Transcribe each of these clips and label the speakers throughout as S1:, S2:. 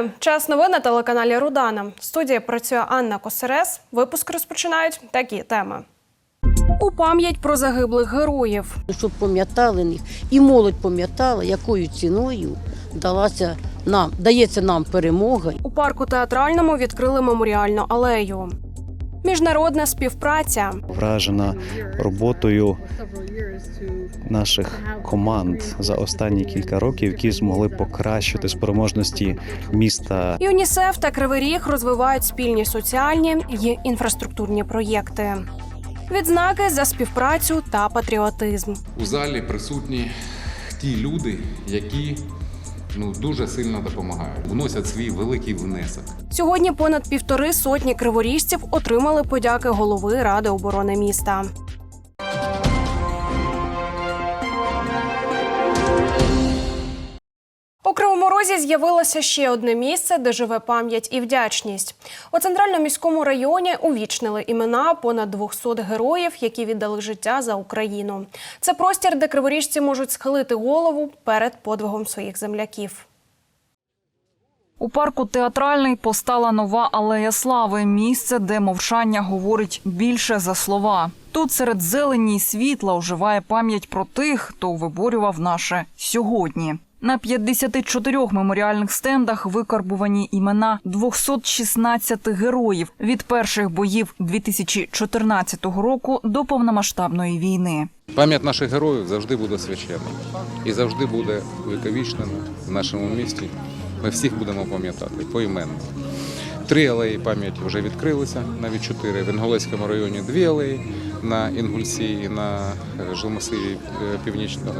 S1: Вітаю! Час новин на телеканалі Рудана. В студії працює Анна Косерес. Випуск розпочинають такі теми. У пам'ять про загиблих героїв.
S2: щоб пам'ятали них, і молодь пам'ятала, якою ціною далася нам, дається нам перемога.
S1: У парку театральному відкрили меморіальну алею. Міжнародна співпраця.
S3: вражена роботою наших команд за останні кілька років, які змогли покращити спроможності міста
S1: ЮНІСЕФ та Кривий Ріг розвивають спільні соціальні й інфраструктурні проєкти. Відзнаки за співпрацю та патріотизм.
S4: У залі присутні ті люди, які ну дуже сильно допомагають, вносять свій великий внесок.
S1: Сьогодні понад півтори сотні криворіжців отримали подяки голови Ради оборони міста. У Розі з'явилося ще одне місце, де живе пам'ять і вдячність. У центральному міському районі увічнили імена понад 200 героїв, які віддали життя за Україну. Це простір, де криворіжці можуть схилити голову перед подвигом своїх земляків.
S5: У парку театральний постала нова алея слави. Місце, де мовчання говорить більше за слова. Тут серед зелені й світла оживає пам'ять про тих, хто виборював наше сьогодні. На 54 меморіальних стендах викарбувані імена 216 героїв від перших боїв 2014 року до повномасштабної війни.
S4: Пам'ять наших героїв завжди буде священна і завжди буде увіковічнена в нашому місті. Ми всіх будемо пам'ятати поіменно. Три алеї пам'яті вже відкрилися, навіть чотири. В Інгулецькому районі дві алеї на Інгульці і на жилмасиві е, північно,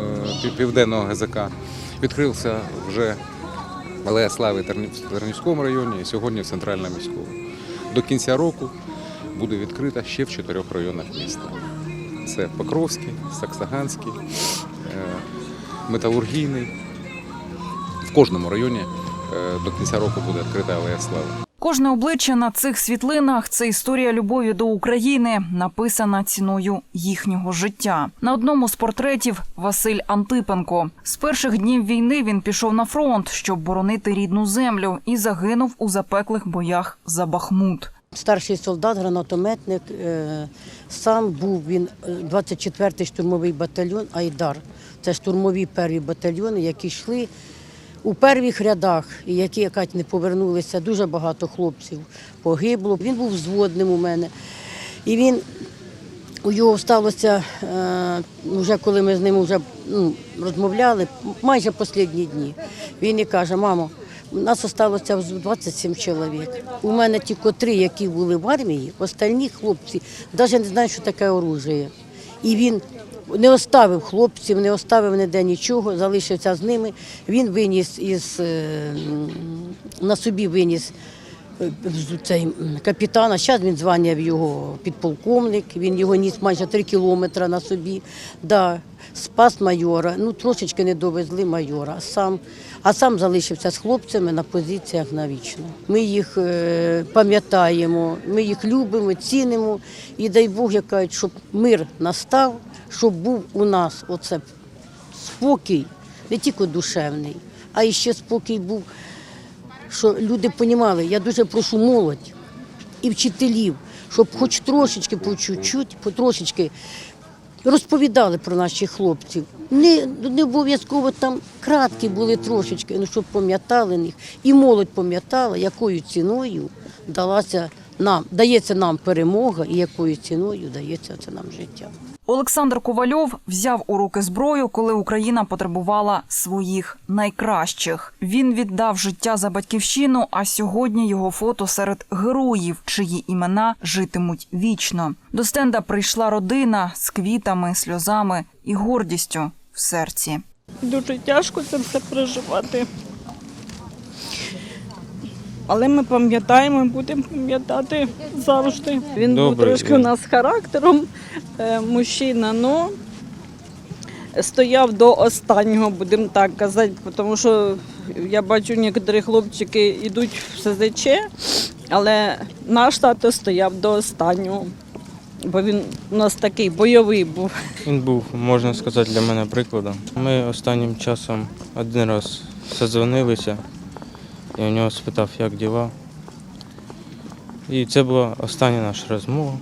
S4: е, південного ГЗК. Відкрився вже алея слави в Тернівському районі і сьогодні в центральному міському. До кінця року буде відкрита ще в чотирьох районах міста. Це Покровський, Саксаганський, е, Металургійний. В кожному районі е, до кінця року буде відкрита алея слави.
S5: Кожне обличчя на цих світлинах це історія любові до України, написана ціною їхнього життя. На одному з портретів Василь Антипенко. З перших днів війни він пішов на фронт, щоб боронити рідну землю, і загинув у запеклих боях за Бахмут.
S2: Старший солдат, гранатометник, е, сам був він е, 24-й штурмовий батальйон Айдар. Це штурмові перві батальйони, які йшли у первих рядах, які якась не повернулися. Дуже багато хлопців погибло. Він був взводним у мене. І він у його сталося, е, вже коли ми з ним вже ну, розмовляли, майже останні дні. Він і каже, мамо, у нас залишилося 27 чоловік. У мене тільки три, які були в армії, остальні хлопці навіть не знають, що таке оружие. І він не оставив хлопців, не оставив ніде нічого, залишився з ними. Він виніс із е, на собі виніс е, цей капітана. Зараз він звання в його підполковник. Він його ніс майже три кілометри на собі. Да, спас майора. Ну трошечки не довезли майора. А сам, а сам залишився з хлопцями на позиціях навічно. Ми їх е, пам'ятаємо, ми їх любимо, цінимо. І дай Бог, як кажуть, щоб мир настав, щоб був у нас оце спокій, не тільки душевний, а ще спокій був що люди розуміли, я дуже прошу молодь і вчителів, щоб хоч трошечки по чуть-чуть, по трошечки розповідали про наших хлопців. Не, не обов'язково там краткі були трошечки, ну щоб пам'ятали них. І молодь пам'ятала, якою ціною далася нам, дається нам перемога і якою ціною дається це нам життя.
S5: Олександр Ковальов взяв у руки зброю, коли Україна потребувала своїх найкращих. Він віддав життя за батьківщину. А сьогодні його фото серед героїв, чиї імена житимуть вічно. До стенда прийшла родина з квітами, сльозами і гордістю в серці.
S6: Дуже тяжко це все переживати. Але ми пам'ятаємо, будемо пам'ятати завжди. Він був трошки у нас характером, е, мужчина, но стояв до останнього, будемо так казати, тому що я бачу, некоторі хлопчики йдуть в СЗЧ, але наш тато стояв до останнього. Бо він у нас такий бойовий був.
S7: Він був, можна сказати, для мене прикладом. Ми останнім часом один раз созвонилися. Я у нього спитав, як діла. І це була остання наша розмова.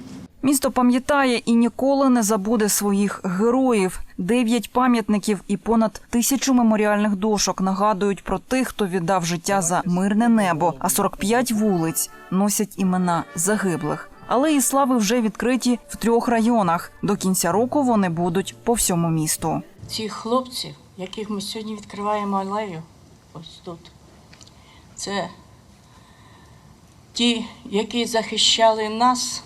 S5: Місто пам'ятає і ніколи не забуде своїх героїв. Дев'ять пам'ятників і понад тисячу меморіальних дошок нагадують про тих, хто віддав життя за мирне небо, а 45 вулиць носять імена загиблих. Алеї слави вже відкриті в трьох районах. До кінця року вони будуть по всьому місту.
S8: Ці хлопці, яких ми сьогодні відкриваємо алею, ось тут, це ті, які захищали нас,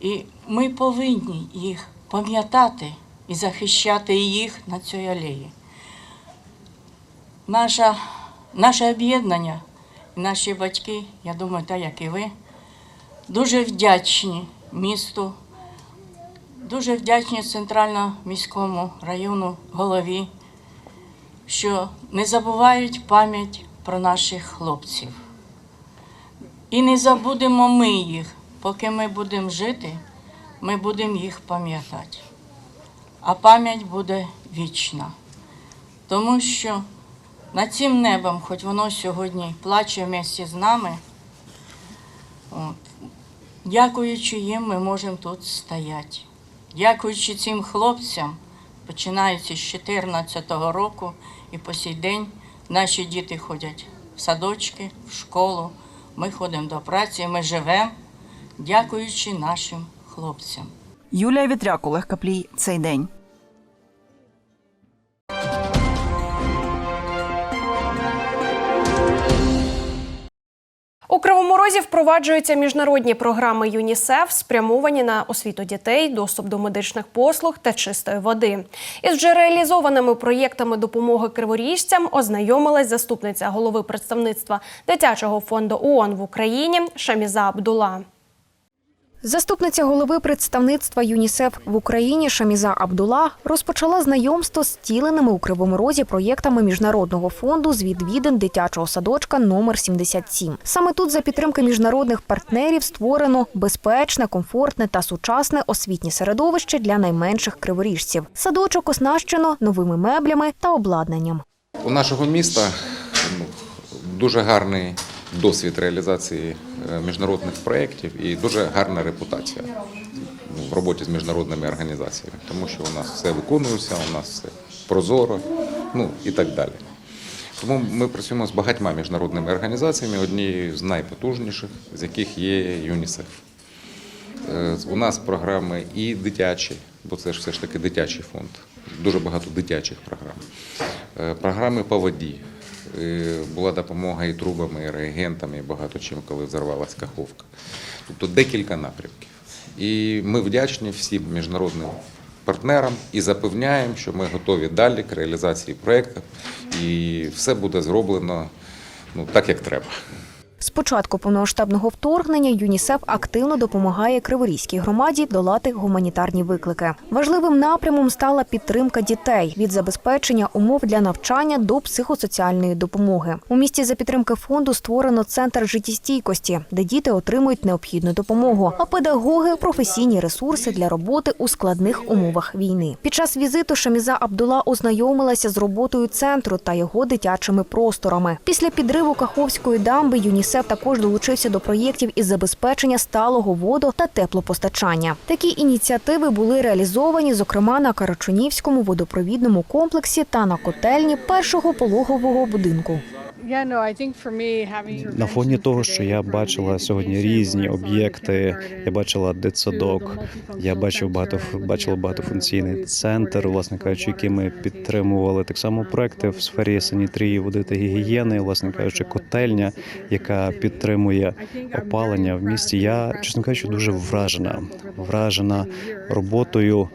S8: і ми повинні їх пам'ятати і захищати їх на цій алеї. Наша, наше об'єднання, наші батьки, я думаю, так як і ви, дуже вдячні місту Дуже вдячні центрально міському району голові, що не забувають пам'ять про наших хлопців. І не забудемо ми їх, поки ми будемо жити, ми будемо їх пам'ятати. А пам'ять буде вічна. Тому що над цим небом, хоч воно сьогодні плаче вместе з нами, от, дякуючи їм, ми можемо тут стояти. Дякуючи цим хлопцям, починаючи з 2014 року і по сей день наші діти ходять в садочки, в школу, ми ходимо до праці, ми живемо, дякуючи нашим хлопцям.
S5: Юлія Вітряк, Олег Каплій. Цей день.
S1: У впроваджуються міжнародні програми ЮНІСЕФ, спрямовані на освіту дітей, доступ до медичних послуг та чистої води. Із вже реалізованими проєктами допомоги криворіжцям ознайомилась заступниця голови представництва дитячого фонду ООН в Україні Шаміза Абдула.
S9: Заступниця голови представництва ЮНІСЕФ в Україні Шаміза Абдула розпочала знайомство з втіленими у Кривому Розі проєктами Міжнародного фонду з відвідин дитячого садочка номер 77. Саме тут за підтримки міжнародних партнерів створено безпечне, комфортне та сучасне освітнє середовище для найменших криворіжців. Садочок оснащено новими меблями та обладнанням.
S4: У нашого міста ну, дуже гарний досвід реалізації е, міжнародних проєктів і дуже гарна репутація в роботі з міжнародними організаціями, тому що у нас все виконується, у нас все прозоро, ну і так далі. Тому ми працюємо з багатьма міжнародними організаціями, однією з найпотужніших, з яких є ЮНІСЕФ. Е, У нас програми і дитячі, бо це ж все ж таки дитячий фонд, дуже багато дитячих програм. Е, Програми по воді. Е, Була допомога і трубами, і реагентами, і багато чим, коли взорвалася каховка. Тобто декілька напрямків. І ми вдячні всім міжнародним партнерам і запевняємо, що ми готові далі к реалізації проєкту, і все буде зроблено ну, так, як треба.
S9: З початку повномасштабного вторгнення ЮНІСЕФ активно допомагає Криворізькій громаді долати гуманітарні виклики. Важливим напрямом стала підтримка дітей від забезпечення умов для навчання до психосоціальної допомоги. У місті за підтримки фонду створено центр життєстійкості, де діти отримують необхідну допомогу, а педагоги професійні ресурси для роботи у складних умовах війни. Під час візиту Шаміза Абдула ознайомилася з роботою центру та його дитячими просторами. Після підриву Каховської дамби ЮНІСЕФ також долучився до проєктів із забезпечення сталого воду та теплопостачання. Такі ініціативи були реалізовані, зокрема на Карачунівському водопровідному комплексі та на котельні першого пологового будинку.
S3: На фоні того, що я бачила сьогодні різні об'єкти, я бачила дитсадок, я бачив багато бачила багатофункційний центр, власне кажучи, який ми підтримували так само проекти в сфері санітрії, води та гігієни, власне кажучи, котельня, яка підтримує опалення в місті. Я чесно кажучи, дуже вражена, вражена роботою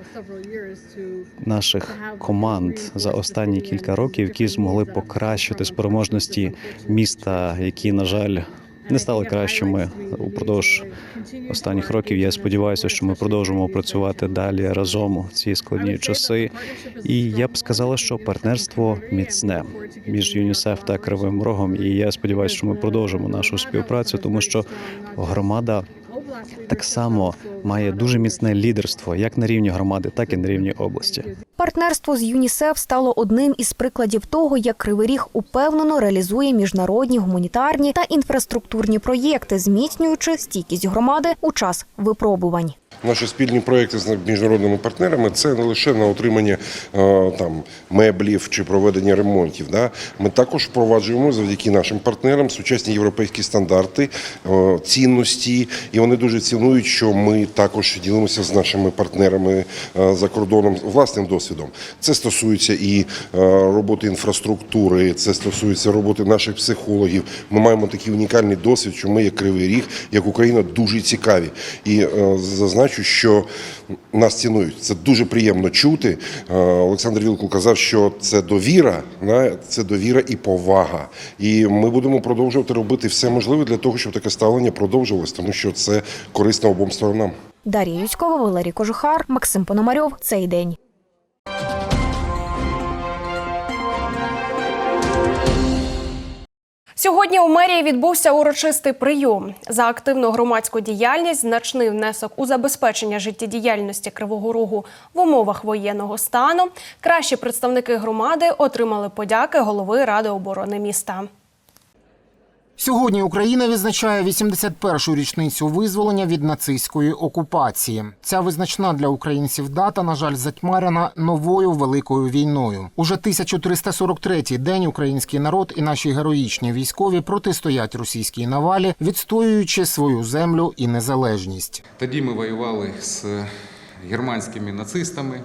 S3: наших команд за останні кілька років, які змогли покращити спроможності міста, які, на жаль, не стали кращими упродовж останніх років. Я сподіваюся, що ми продовжимо працювати далі разом у ці складні часи. І я б сказала, що партнерство міцне між ЮНІСЕФ та Кривим Рогом. І я сподіваюся, що ми продовжимо нашу співпрацю, тому що громада. Так само має дуже міцне лідерство як на рівні громади, так і на рівні області.
S9: Партнерство з ЮНІСЕФ стало одним із прикладів того, як Кривий Ріг упевнено реалізує міжнародні гуманітарні та інфраструктурні проєкти, зміцнюючи стійкість громади у час випробувань.
S10: Наші спільні проекти з міжнародними партнерами це не лише на отримання е, там меблів чи проведення ремонтів. Да? Ми також впроваджуємо завдяки нашим партнерам сучасні європейські стандарти, е, цінності, і вони дуже цінують, що ми також ділимося з нашими партнерами е, за кордоном власним досвідом. Це стосується і роботи інфраструктури, це стосується роботи наших психологів. Ми маємо такий унікальний досвід, що ми, як Кривий Ріг, як Україна, дуже цікаві. І е, зазначу, що нас цінують. Це дуже приємно чути. Е, Олександр Вілкул казав, що це довіра, це довіра і повага. І ми будемо продовжувати робити все можливе для того, щоб таке ставлення продовжувалось, тому що це корисно обом сторонам.
S9: Дар'я Юськова, Валерій Кожухар, Максим Пономарьов. Цей день.
S1: Сьогодні у мерії відбувся урочистий прийом за активну громадську діяльність, значний внесок у забезпечення життєдіяльності Кривого Рогу в умовах воєнного стану. Кращі представники громади отримали подяки голови ради оборони міста.
S11: Сьогодні Україна відзначає 81-шу річницю визволення від нацистської окупації. Ця визначна для українців дата, на жаль, затьмарена новою великою війною. Уже 1343-й день український народ і наші героїчні військові протистоять російській навалі, відстоюючи свою землю і незалежність.
S4: Тоді ми воювали з германськими нацистами,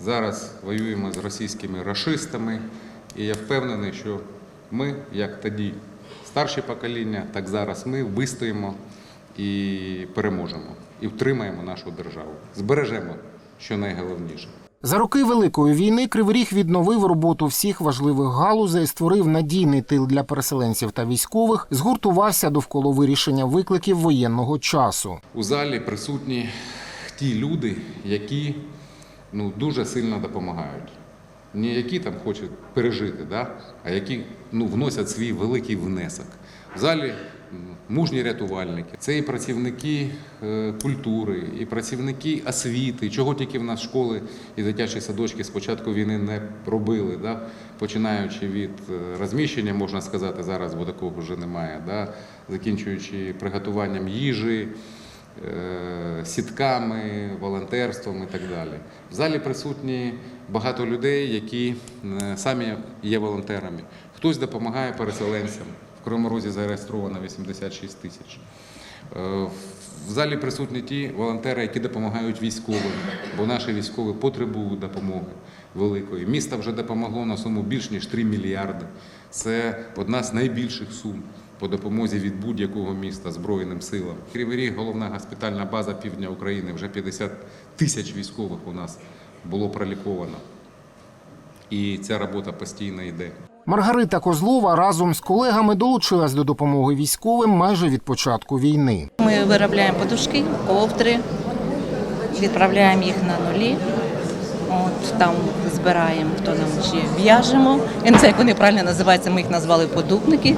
S4: зараз воюємо з російськими рашистами. І я впевнений, що ми, як тоді старші покоління, так зараз ми вистоїмо і переможемо, і втримаємо нашу державу. Збережемо, що найголовніше.
S11: За роки Великої війни Кривий Ріг відновив роботу всіх важливих галузей, створив надійний тил для переселенців та військових, згуртувався довкола вирішення викликів воєнного часу.
S4: У залі присутні ті люди, які ну, дуже сильно допомагають. Не які там хочуть пережити, да? а які ну, вносять свій великий внесок. В залі мужні рятувальники, це і працівники е, культури, і працівники освіти, чого тільки в нас школи і дитячі садочки з початку війни не робили. Да? Починаючи від е, розміщення, можна сказати, зараз, бо такого вже немає, да? закінчуючи приготуванням їжі, сітками, волонтерством і так далі. В залі присутні багато людей, які е, самі є волонтерами. Хтось допомагає переселенцям. В Кривому Розі зареєстровано 86 тисяч. Е, В залі присутні ті волонтери, які допомагають військовим, бо наші військові потребують допомоги великої. Місто вже допомогло на суму більш ніж 3 мільярди. Це одна з найбільших сум по допомозі від будь-якого міста Збройним силам. Кривий Ріг – головна госпітальна база півдня України. Вже 50 тисяч військових у нас було проліковано. І ця робота постійно йде.
S11: Маргарита Козлова разом з колегами долучилась до допомоги військовим майже від початку війни.
S12: Ми виробляємо подушки, ковдри, відправляємо їх на нулі. От там збираємо, хто нам чи в'яжемо. Я не знаю, як вони правильно називаються, ми їх назвали подупники.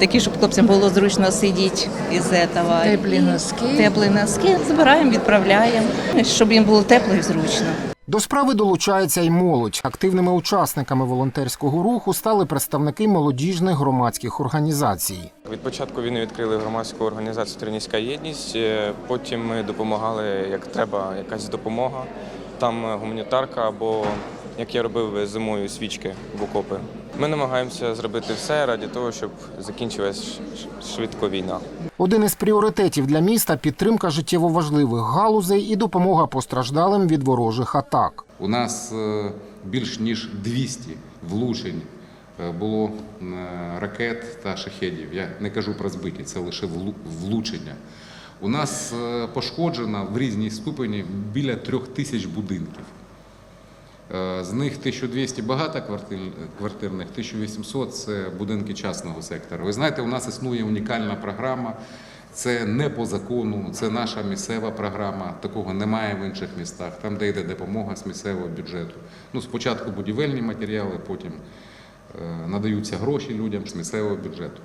S12: Такі, щоб хлопцям було зручно сидіти із цього. Теплі носки. Теплі носки збираємо, відправляємо, щоб їм було тепло і зручно.
S11: До справи долучається й молодь. Активними учасниками волонтерського руху стали представники молодіжних громадських організацій.
S7: Від початку війни відкрили громадську організацію Тернійська єдність. Е, Потім ми допомагали, як треба, якась допомога. Там гуманітарка або як я робив зимою свічки в окопи. Ми намагаємося зробити все раді того, щоб закінчилась швидко війна.
S11: Один із пріоритетів для міста підтримка життєво важливих галузей і допомога постраждалим від ворожих атак.
S4: У нас е, більш ніж 200 влучень е, було е, ракет та шахедів. Я не кажу про збиті, це лише влучення. У нас пошкоджено в різній ступені біля трьох тисяч будинків. Е, З них 1200 багатоквартирних, 1800 – це будинки частного сектору. Ви знаєте, у нас існує унікальна програма. Це не по закону, це наша місцева програма. Такого немає в інших містах. Там, де йде допомога з місцевого бюджету. Ну, спочатку будівельні матеріали, потім е, надаються гроші людям з місцевого бюджету.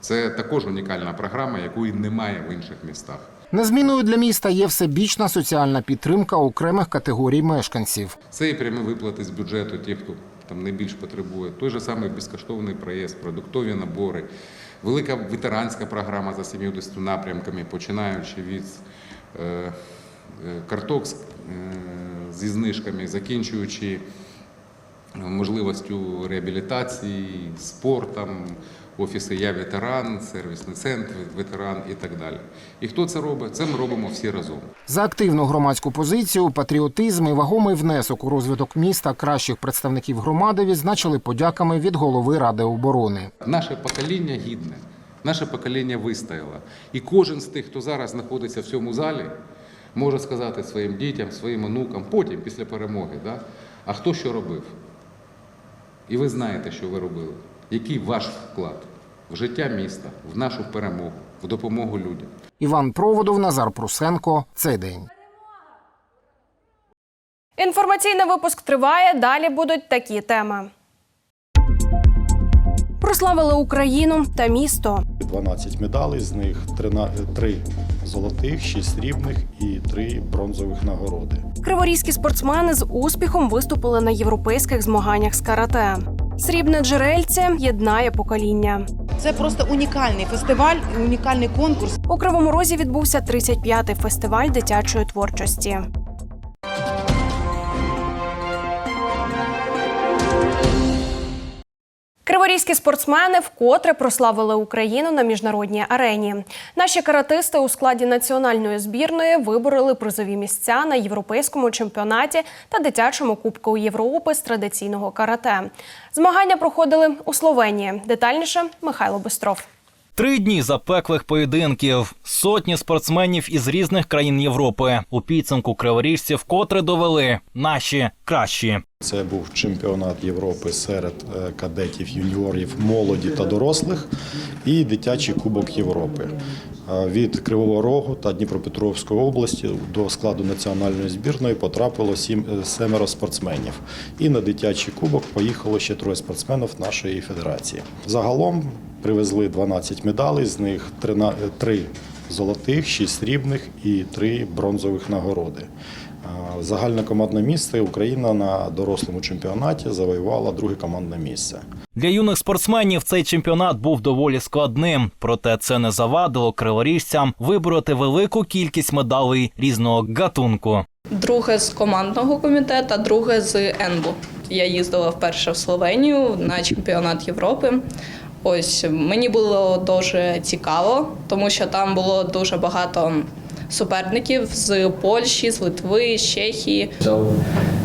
S4: Це також унікальна програма, якої немає в інших містах.
S11: Незмінною для міста є всебічна соціальна підтримка окремих категорій мешканців.
S4: Це і прямі виплати з бюджету тих, хто там найбільш потребує. Той же самий безкоштовний проїзд, продуктові набори, велика ветеранська програма за 70 напрямками, починаючи від е, е, карток е, зі знижками, закінчуючи можливістю реабілітації, спортом, офіси Я ветеран, сервісний центр ветеран і так далі. І хто це робить? Це ми робимо всі разом.
S11: За активну громадську позицію, патріотизм і вагомий внесок у розвиток міста кращих представників громади відзначили подяками від голови Ради оборони.
S4: Наше покоління гідне, наше покоління вистояло. І кожен з тих, хто зараз знаходиться в цьому залі, може сказати своїм дітям, своїм онукам, потім, після перемоги, да? а хто що робив. І ви знаєте, що ви робили. Який ваш вклад в життя міста, в нашу перемогу, в допомогу людям.
S11: Іван Проводов, Назар Прусенко. Цей день.
S1: Інформаційний випуск триває. Далі будуть такі теми. Прославили Україну та місто.
S13: 12 медалей, з них 3 золотих, 6 срібних і 3 бронзових нагороди.
S1: Криворізькі спортсмени з успіхом виступили на європейських змаганнях з карате. Срібне джерельце єднає покоління.
S14: Це просто унікальний фестиваль, унікальний конкурс.
S1: У Кривому Розі відбувся 35-й фестиваль дитячої творчості. Криворізькі спортсмени вкотре прославили Україну на міжнародній арені. Наші каратисти у складі національної збірної вибороли призові місця на європейському чемпіонаті та дитячому кубку Європи з традиційного карате. Змагання проходили у Словенії. Детальніше Михайло Бистров.
S15: Три дні запеклих поєдинків, сотні спортсменів із різних країн Європи. У підсумку криворіжці вкотре довели наші кращі.
S13: Це був чемпіонат Європи серед е, кадетів, юніорів, молоді та дорослих і дитячий кубок Європи. Е, Від Кривого Рогу та Дніпропетровської області до складу національної збірної потрапило сім е, семеро спортсменів. І на дитячий кубок поїхало ще троє спортсменів нашої федерації. Загалом привезли 12 медалей, з них 3 золотих, 6 срібних і 3 бронзових нагороди. Е, Загальне командне місце Україна на дорослому чемпіонаті завоювала друге командне місце.
S15: Для юних спортсменів цей чемпіонат був доволі складним, проте це не завадило криворіжцям вибороти велику кількість медалей різного гатунку.
S16: Друге з командного комітету, друге з ЕНБУ. Я їздила вперше в Словенію на чемпіонат Європи. Ось мені було дуже цікаво, тому що там було дуже багато суперників з Польщі, з Литви, з Чехії.
S17: Взяв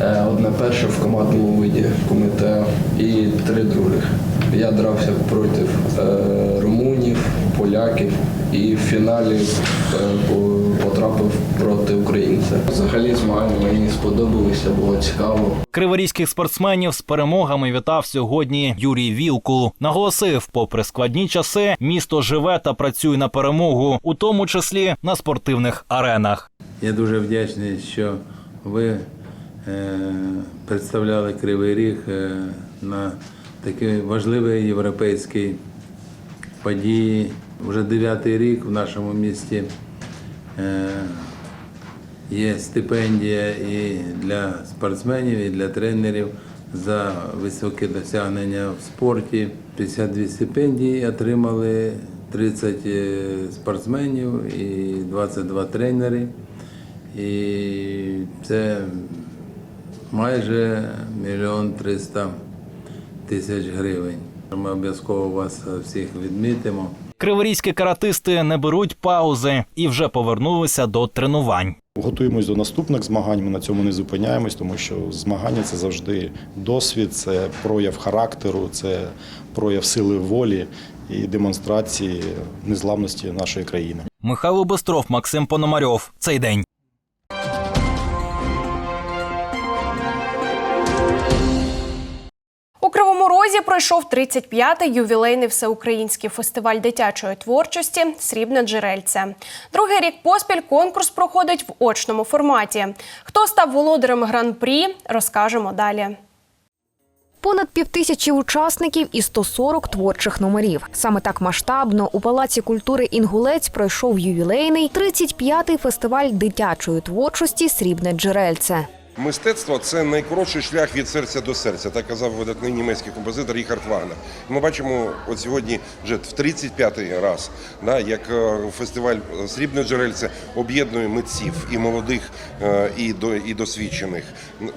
S17: е, одне перше в командному виді комітету і три других. Я дрався проти е, румунів, поляків і в фіналі е, потрапив проти українця. Взагалі змагання мені сподобалися, було цікаво.
S15: Криворізьких спортсменів з перемогами вітав сьогодні Юрій Вілкул. Наголосив, попри складні часи, місто живе та працює на перемогу, у тому числі на спортивних аренах.
S18: Я дуже вдячний, що ви е, представляли Кривий Ріг е, на такій важливій європейській події. Вже дев'ятий рік в нашому місті є стипендія і для спортсменів, і для тренерів за високі досягнення в спорті. 52 стипендії отримали 30 спортсменів і 22 тренери. І це майже мільйон триста тисяч гривень. Ми обов'язково вас всіх відмітимо.
S15: Криворізькі каратисти не беруть паузи і вже повернулися до тренувань.
S13: Готуємось до наступних змагань. Ми на цьому не зупиняємось, тому що змагання це завжди досвід, це прояв характеру, це прояв сили волі і демонстрації незламності нашої країни.
S15: Михайло Бестров, Максим Пономарьов. Цей день.
S1: У Розі пройшов 35-й ювілейний всеукраїнський фестиваль дитячої творчості Срібне джерельце. Другий рік поспіль конкурс проходить в очному форматі. Хто став володарем гран-прі, розкажемо далі.
S9: Понад півтисячі учасників і 140 творчих номерів. Саме так масштабно у Палаці культури Інгулець пройшов ювілейний 35-й фестиваль дитячої творчості Срібне джерельце.
S10: Мистецтво це найкоротший шлях від серця до серця, так казав видатний німецький композитор Ріхард Вагнер. Ми бачимо от сьогодні вже в 35-й раз, да, як е, фестиваль Срібне джерельце об'єднує митців і молодих, е, і до і досвідчених.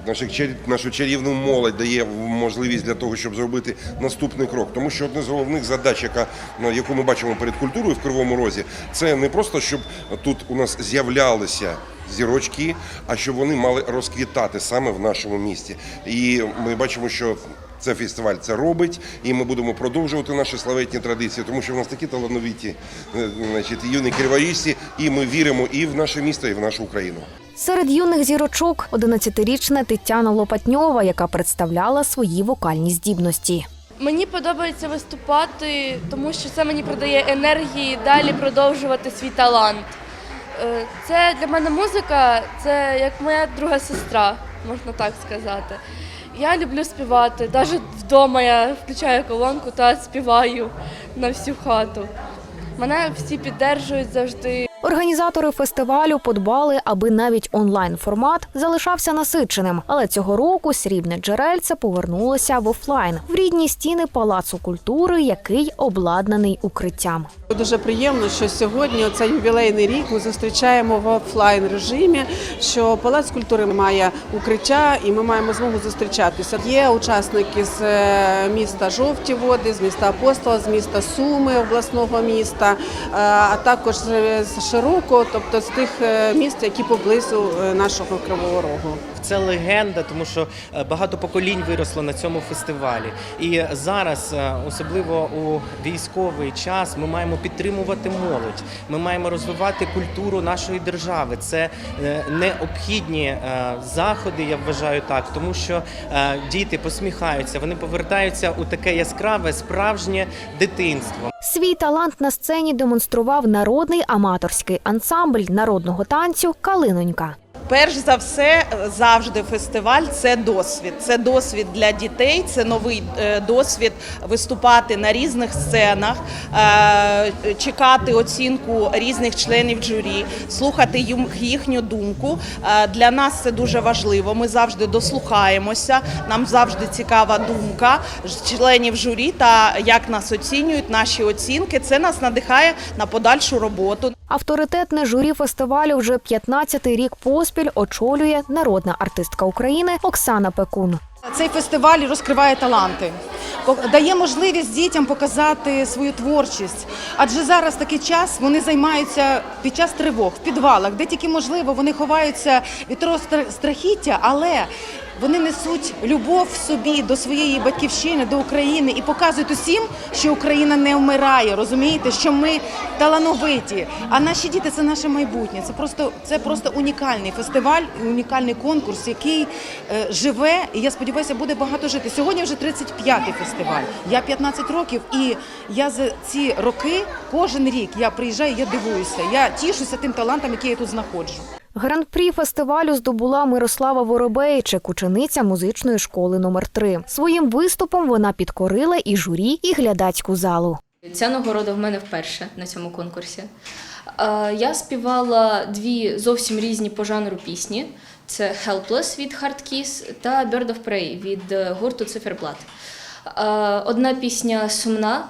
S10: Наших нашу чарівну молодь дає можливість для того, щоб зробити наступний крок. Тому що одна з головних задач, яка яку ми бачимо перед культурою в Кривому Розі, це не просто щоб тут у нас з'являлися зірочки, а щоб вони мали розквітати саме в нашому місті. І ми бачимо, що це фестиваль це робить, і ми будемо продовжувати наші славетні традиції, тому що в нас такі талановиті е, значить, юні криворіжці, і ми віримо і в наше місто, і в нашу Україну.
S9: Серед юних зірочок 11-річна Тетяна Лопатньова, яка представляла свої вокальні здібності.
S19: Мені подобається виступати, тому що це мені придає енергії далі продовжувати свій талант. Е, Це для мене музика, це як моя друга сестра, можна так сказати. Я люблю співати. Навіть вдома я включаю колонку та співаю на всю хату. Мене всі підтримують завжди.
S9: Організатори фестивалю подбали, аби навіть онлайн-формат залишався насиченим. Але цього року срібне джерельце повернулося в офлайн в рідні стіни палацу культури, який обладнаний укриттям.
S20: Дуже приємно, що сьогодні цей ювілейний рік ми зустрічаємо в офлайн режимі. Що палац культури має укриття, і ми маємо змогу зустрічатися. Є учасники з е, міста Жовті Води, з міста Апостола, з міста Суми, обласного міста, е, а також з з Широко, тобто з тих е, міст, які поблизу е, нашого Кривого Рогу.
S21: Це легенда, тому що е, багато поколінь виросло на цьому фестивалі. І зараз, е, особливо у військовий час, ми маємо підтримувати молодь. Ми маємо розвивати культуру нашої держави. Це е, необхідні заходи, я вважаю так, тому що діти посміхаються, вони повертаються у таке яскраве, справжнє дитинство.
S9: Свій талант на сцені демонстрував народний аматорський ансамбль народного танцю Калинонька.
S22: Перш за все, завжди фестиваль це досвід. Це досвід для дітей, це новий е, досвід виступати на різних сценах, е, чекати оцінку різних членів журі, слухати їхню думку. Е, Для нас це дуже важливо. Ми завжди дослухаємося. Нам завжди цікава думка членів журі та як нас оцінюють, наші оцінки. Це нас надихає на подальшу роботу.
S9: Авторитетне журі фестивалю вже 15-й рік поспіль очолює народна артистка України Оксана Пекун.
S14: Цей фестиваль розкриває таланти, дає можливість дітям показати свою творчість. Адже зараз такий час вони займаються під час тривог в підвалах, де тільки можливо, вони ховаються від того стра- страхіття, але вони несуть любов собі до своєї батьківщини, до України і показують усім, що Україна не вмирає. Розумієте, що ми талановиті. А наші діти це наше майбутнє. Це просто це просто унікальний фестиваль, унікальний конкурс, який е, живе. І я сподіваюся, буде багато жити. Сьогодні вже 35-й фестиваль. Я 15 років, і я за ці роки кожен рік я приїжджаю, я дивуюся. Я тішуся тим талантом, який я тут знаходжу.
S9: Гран-прі фестивалю здобула Мирослава Воробейчик, учениця музичної школи номер 3 Своїм виступом вона підкорила і журі, і глядацьку залу.
S23: Ця нагорода в мене вперше на цьому конкурсі. Е, Я співала дві зовсім різні по жанру пісні: це Helpless від Hard Kiss та Bird of Prey від е, гурту Циферблат. Е, Одна пісня сумна,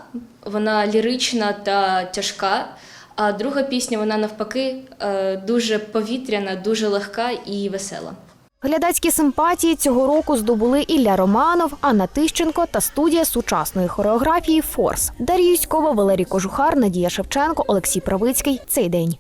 S23: вона лірична та тяжка. А друга пісня, вона навпаки е, дуже повітряна, дуже легка і весела.
S9: Глядацькі симпатії цього року здобули Ілля Романов, Анна Тищенко та студія сучасної хореографії Форс. Дар'я Юськова, Валерій Кожухар, Надія Шевченко, Олексій Правицький. Цей день.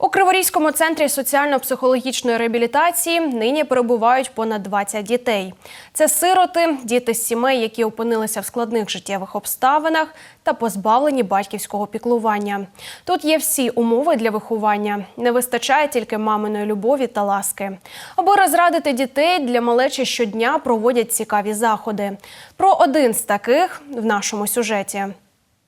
S1: У Криворізькому центрі соціально-психологічної реабілітації нині перебувають понад 20 дітей. Це сироти, діти з сімей, які опинилися в складних життєвих обставинах та позбавлені батьківського піклування. Тут є всі умови для виховання. Не вистачає тільки маминої любові та ласки. Аби розрадити дітей, для малечі щодня проводять цікаві заходи. Про один з таких в нашому сюжеті.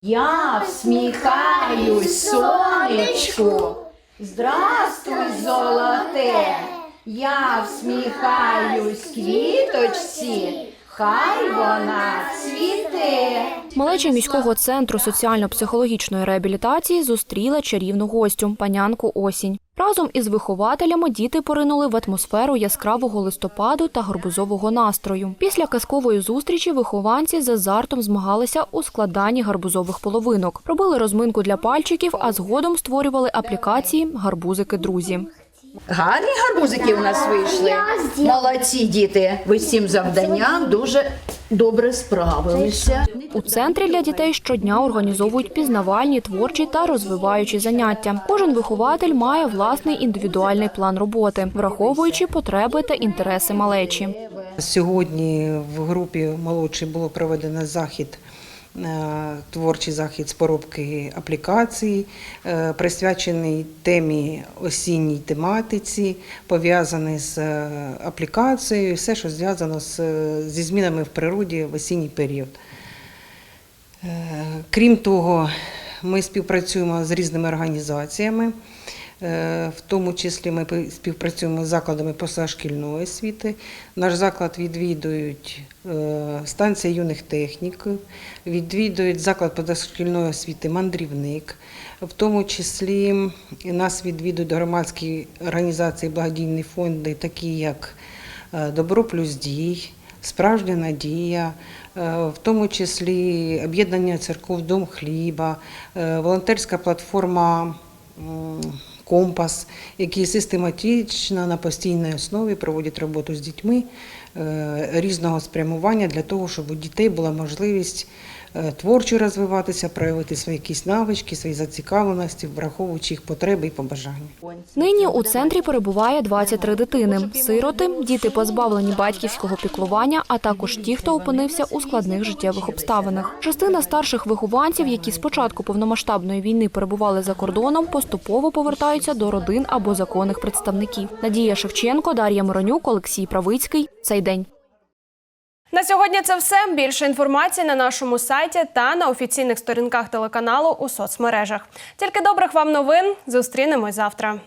S24: Я всміхаюсь сонечку,
S25: Здрастуй, золоте, я всміхаюсь квіточці, хай вона цвіте.
S26: Малеча міського центру соціально-психологічної реабілітації зустріла чарівну гостю панянку осінь. Разом із вихователями діти поринули в атмосферу яскравого листопаду та гарбузового настрою. Після казкової зустрічі вихованці з азартом змагалися у складанні гарбузових половинок, робили розминку для пальчиків, а згодом створювали аплікації Гарбузики друзі.
S25: Гарні гарбузики у нас вийшли. Молодці діти. Ви з цим завданням дуже добре справилися.
S26: У центрі для дітей щодня організовують пізнавальні, творчі та розвиваючі заняття. Кожен вихователь має власний індивідуальний план роботи, враховуючи потреби та інтереси малечі.
S27: Сьогодні в групі молодший було проведено захід. Е, Творчий захід з поробки аплікацій, е, присвячений темі осінній тематиці, пов'язаний з е, аплікацією, все, що зв'язано зі змінами в природі в осінній період. Крім того, ми співпрацюємо з різними організаціями, в тому числі ми співпрацюємо з закладами позашкільної освіти. Наш заклад відвідують е, станція юних техніків, відвідують заклад позашкільної освіти Мандрівник. В тому числі нас відвідують громадські організації, благодійні фонди, такі як е, Добро плюс дій, Справжня надія, е, в тому числі об'єднання церков Дом хліба, е, волонтерська платформа Компас, які систематично на постійній основі проводять роботу з дітьми е, різного спрямування для того, щоб у дітей була можливість творчо розвиватися, проявити свої якісь навички, свої зацікавленості, враховуючи їх потреби і побажання.
S26: Нині у центрі перебуває 23 дитини: сироти, діти позбавлені батьківського піклування, а також ті, хто опинився у складних життєвих обставинах. Частина старших вихованців, які з початку повномасштабної війни перебували за кордоном, поступово повертаються до родин або законних представників. Надія Шевченко, Дар'я Моронюк, Олексій Правицький. Цей день.
S1: На сьогодні це все. Більше інформації на нашому сайті та на офіційних сторінках телеканалу у соцмережах. Тільки добрих вам новин. Зустрінемось завтра.